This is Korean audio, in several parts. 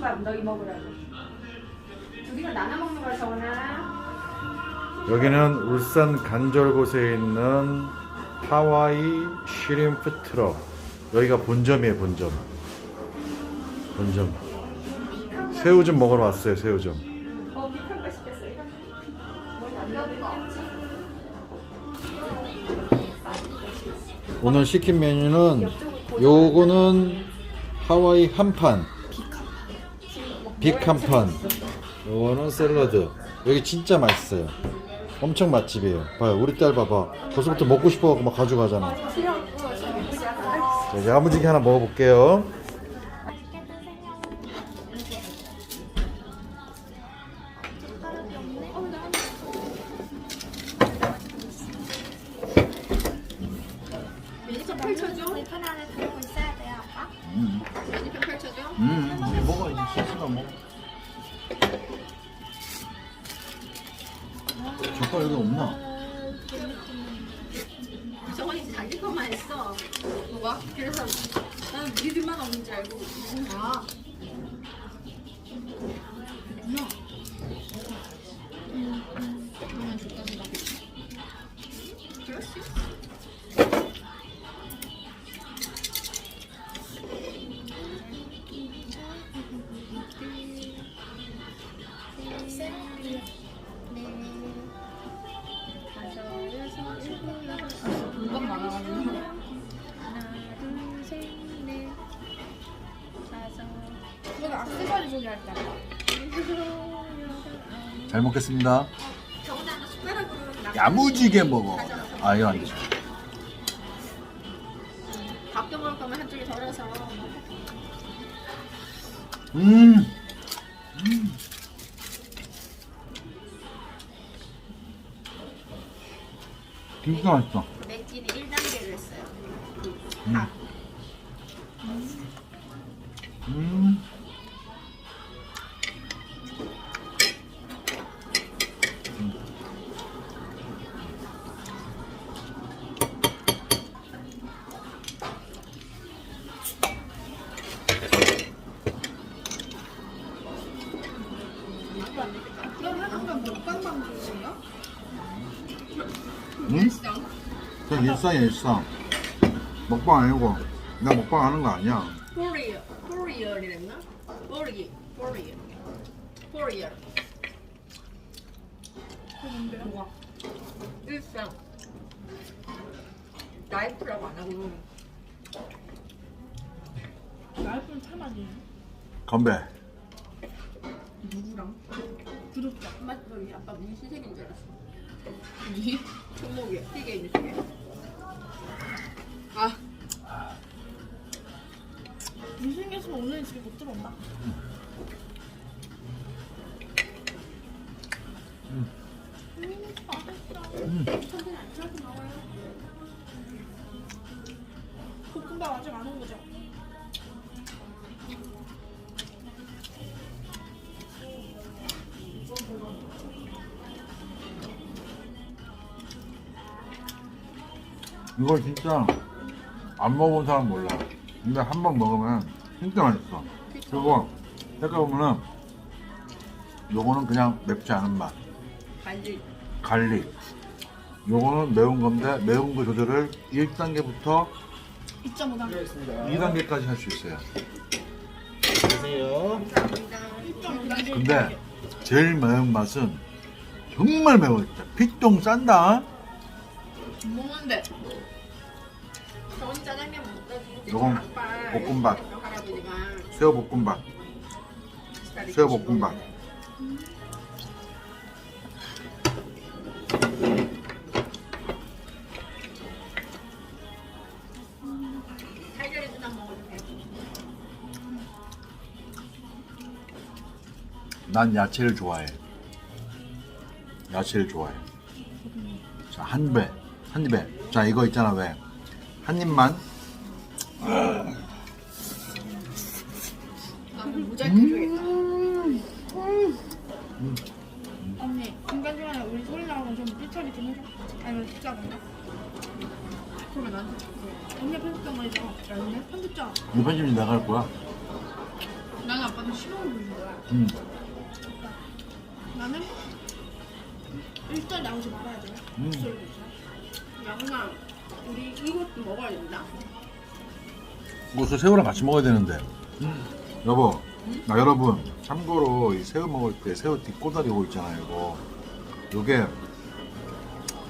볶음밥 너희 먹으라고. 둘이서 나눠 먹는 거야 정원아. 여기는 울산 간절곶에 있는 하와이 쉬림프 트럭. 여기가 본점이에요, 본점. 본점. 새우젓 먹으러 왔어요, 새우젓. 어 비싼 거 시켰어 이거. 뭘안 넣었겠지? 오늘 시킨 메뉴는 요거는 하와이 한판. 빅 한판. 요거는 샐러드. 여기 진짜 맛있어요. 엄청 맛집이에요. 봐요, 우리 딸 봐봐. 벌써부터 먹고 싶어갖고 막 가져가잖아. 자, 야무지게 하나 먹어볼게요. 펼쳐줘. 메뉴판 안에 들고 있어야 돼요, 아빠. 메뉴판 펼쳐줘. 음, 이제 먹어, 먹어. 젓갈 여기 없나? 악세사리 소리 할 때. 잘 먹겠습니다. 야무지게 먹어. 아, 이거 안 되죠. 밥도 먹을 거면 한쪽에 덜어서. 음. 음. 진짜 맛있어. 맥기는 1단계로 했어요. 음. 음. 그 일상이야, 일상. 먹방 아니고. 나 먹방 하는 거 아니야. 코리어, 코리어이랬나? 코리, 코리어, 코리어. 뭐가? 일상. 라이프라고 안 하고. 라이프는 참아지. 건배. 누구랑? 구독자. 저기 아빠 니 시색인 줄 알았어. 니? 손목이야. 튀게 있는 중에. 아. 무생겼으면 오늘 집에 못 들어온다. 천천히 안 쳐서 먹어요. 볶음밥 아직 안 온 거죠? 이거 진짜 안 먹어본 사람 몰라. 근데 한 번 먹으면 진짜 맛있어. 그리고 색깔 보면은 요거는 그냥 맵지 않은 맛. 갈릭. 갈릭. 요거는 매운 건데 매운 거 조절을 1단계부터 2.5단. 2단계까지 할 수 있어요. 감사합니다. 근데 제일 매운 맛은 정말 매워 진짜. 피똥 싼다. 먹는데. 요건 볶음밥. 새우 볶음밥. 새우 볶음밥. 난 야채를 좋아해. 야채를 좋아해. 자, 한 배. 한 입에. 자, 이거 있잖아, 왜. 한 입만. 나는 모자이크 해줘야겠다. 언니, 중간중간에 우리 소리 나오면 좀 삐처리 좀 해줘. 아니면 진짜 건가? 그러면 나한테 언니 편집장 말이죠. 아니네? 편집장. 이 편집이 나갈 거야. 난 아빠는 싫어하는 거야. 음. 나는 일단 나오지 말아야 돼. 음. 양아, 우리 이것도 먹어야 된다. 이거 새우랑 같이 먹어야 되는데. 여보, 나 여러분 참고로 이 새우 먹을 때 새우 뒷꼬다리 고 있잖아요. 이거 요게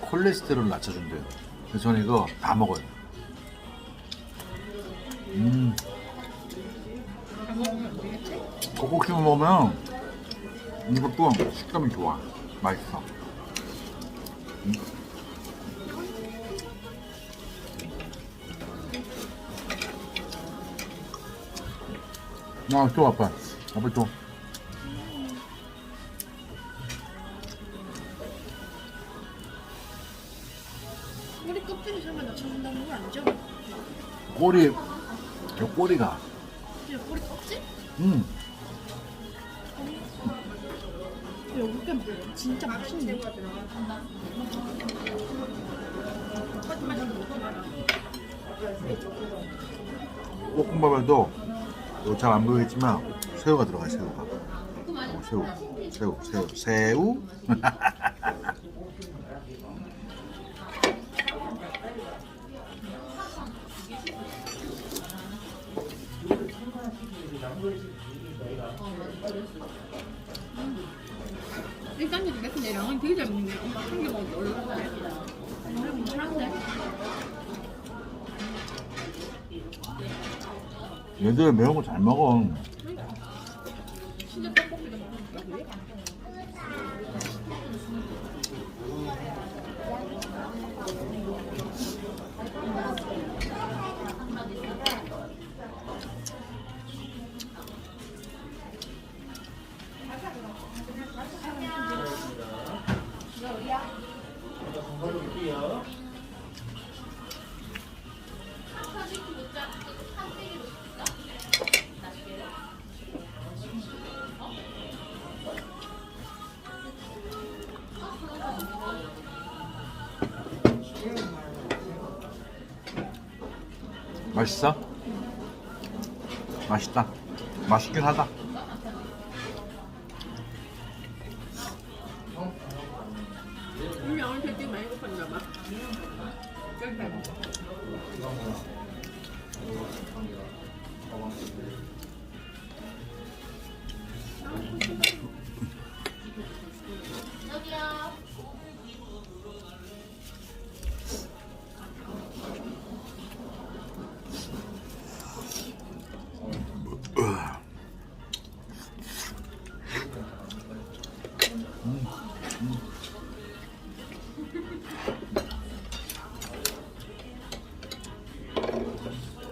콜레스테롤 낮춰준대요. 그래서 저는 이거 다 먹어요. 음. 꼭꼭 씹어 먹으면 이것도 식감이 좋아. 맛있어. 음. 아, 또 아빠. 아빠 또. 우리 껍질이 설마 낮춰준다는 거 아니죠? 꼬리, 요 꼬리가. 그냥 우리 껍질? 음. 여기 게 진짜 맛있네. 볶음밥에도 잘 안 보이겠지만 새우가 들어가요 새우가 어, 새우 새우 새우 새우 일단 근데 근데 양은? 얘들 매운 거 잘 먹어 맛있어? 맛있다 맛있긴 하다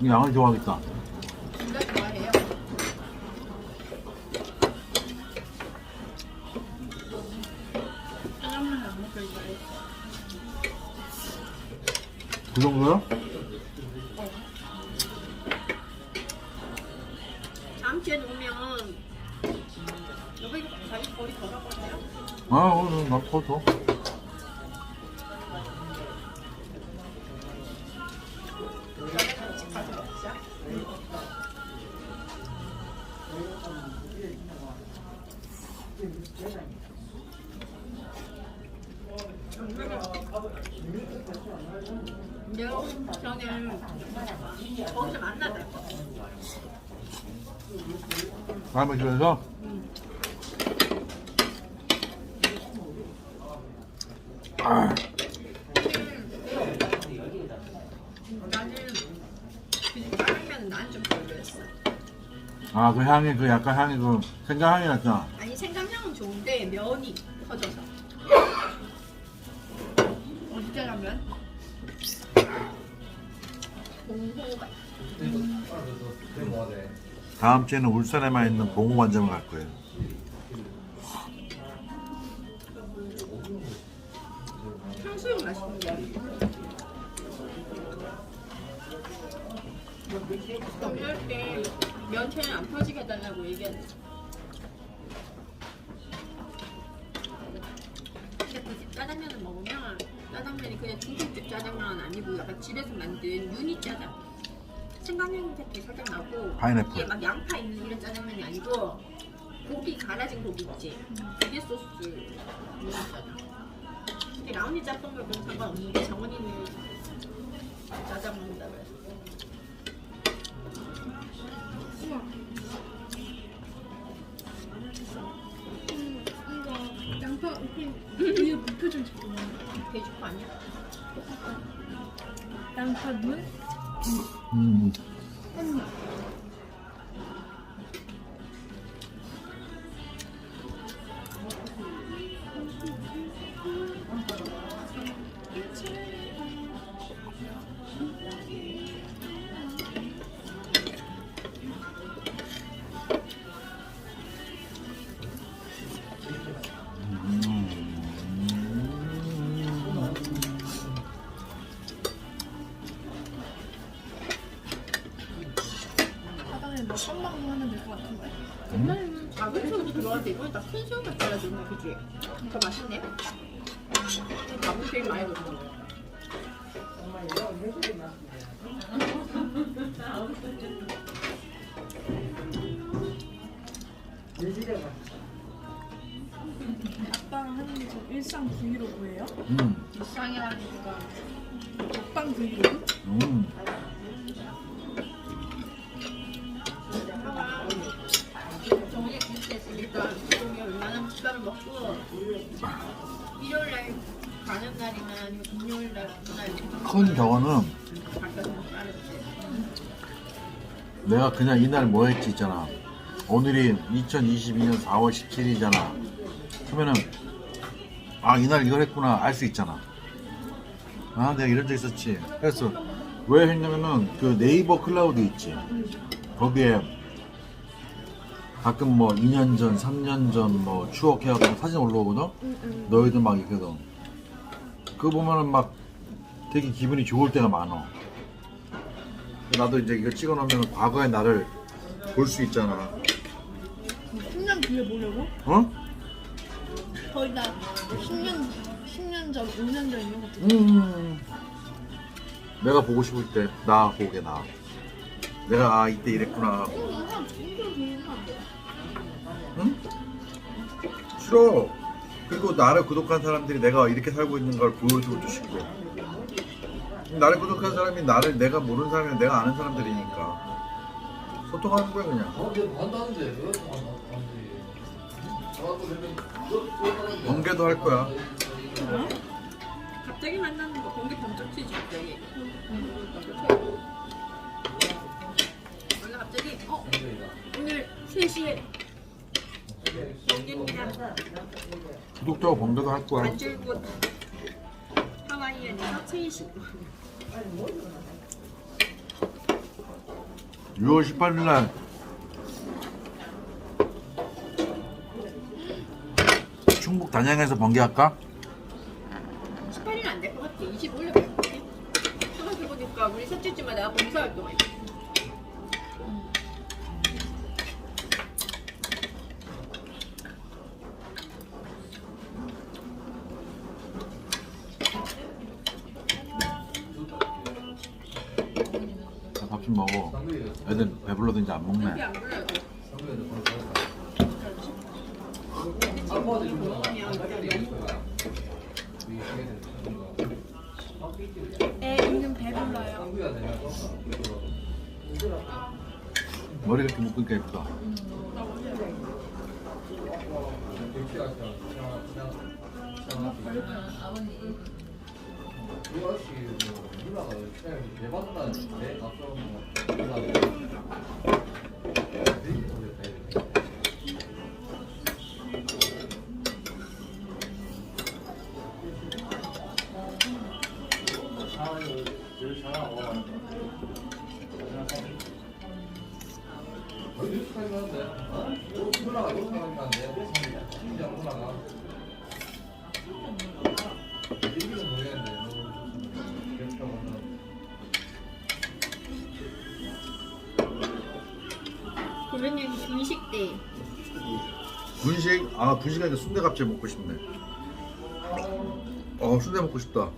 양을 좋아하겠다 진짜 좋아해요. 짜장면 안 먹을 거예요. 그 정도야? 다음 주에 오면 여기 더 가거든요. 아 오늘 나 터져 내가 저는 거기서 만나자. 다음에 집에서 아, 나는 그 짜장면은 난좀 별로였어. 아, 그 향이 그 약간 향이 그 생강 향이 났잖아. 아니 생강향은 좋은데 면이 터져서. 어디 짜장면? 다음 주에는 울산에만 있는 봉호관점을 갈 거예요. 탕수육 맛있는데. 이럴 때 면체는 안 터지게 해달라고. 근데 그 짜장면을 먹으면 짜장면이 그냥 중국집 짜장면은 아니고 약간 집에서 만든 유니 짜장. 생강향 색이 살짝 나고 파인애플. 이게 막 양파 있는 이런 짜장면이 아니고 고기 갈아진 고기 있지 그게 소스 이런 짜장 근데 라온이 짬뽕 면 상관없는데 정원이는 짜장 먹는다 그래서 이거 양파 이렇게 위에 묻혀져 있어. 돼지코 아니야? 양파 눈? 음. 들어갔는데 이번엔 다큰 새우가 잘라주네 그지? 더 맛있네 밥은 제일 많이 넣었어 아빠 하는 게저 일상 브이로그예요? 음. 일상이라는 거 먹방 브이로그? 음. 식사를 먹고 일요일 날 가는 날이나 아니면 금요일 날 그날 큰 저거는 내가 그냥 이날 뭐 했지 있잖아. 오늘이 2022년 4월 17일이잖아. 그러면은 아 이날 이걸 했구나 알 수 있잖아. 아 내가 이런 적 있었지. 그래서 왜 했냐면은 그 네이버 클라우드 있지. 거기에 가끔 뭐 2년 전, 3년 전 뭐 추억해갖고 사진 올라오거든. 너희들 막 있거든. 그거 보면은 막 되게 기분이 좋을 때가 많아. 나도 이제 이거 찍어 놓으면 과거의 나를 볼 수 있잖아. 10년 뒤에 보려고? 어? 거의 다 10년, 10년 전, 5년 전 이런 것도. 음. 내가 보고 싶을 때 나 보게 나. 내가 아 이때 이랬구나. 응? 싫어. 그리고 나를 구독한 사람들이 내가 이렇게 살고 있는 걸 보여주고 싶고. 나를 구독한 사람이 나를 내가 모르는 사람이 내가 아는 사람들이니까 소통하는 거야 그냥. 어? 번개도 할 거야. 갑자기 만나는 거 공개 번쩍 튀지 갑자기 원래 갑자기 어 오늘 3시에 구독자가 번개도 할 거야. 안줄곧 하와이안에서 체이식 6월 18일 날 충북 단양에서 번개할까? 좀 먹어. 애들 배불러도 이제 안 먹네. 애 있는 배불러요. 머리 이렇게 묶으니까 예쁘다. 올라가요. 내 받는다는 내 앞서는 올라가 올라가는데 심지어 올라가 이기는 모르겠는데 저는 여기 분식대. 분식? 아 분식하니까 순대 갑자기 먹고 싶네 어 순대 먹고 싶다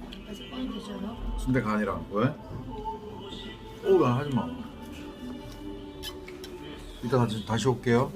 순대 간이랑 왜? 어, 오야 하지마 이따 다시, 다시 올게요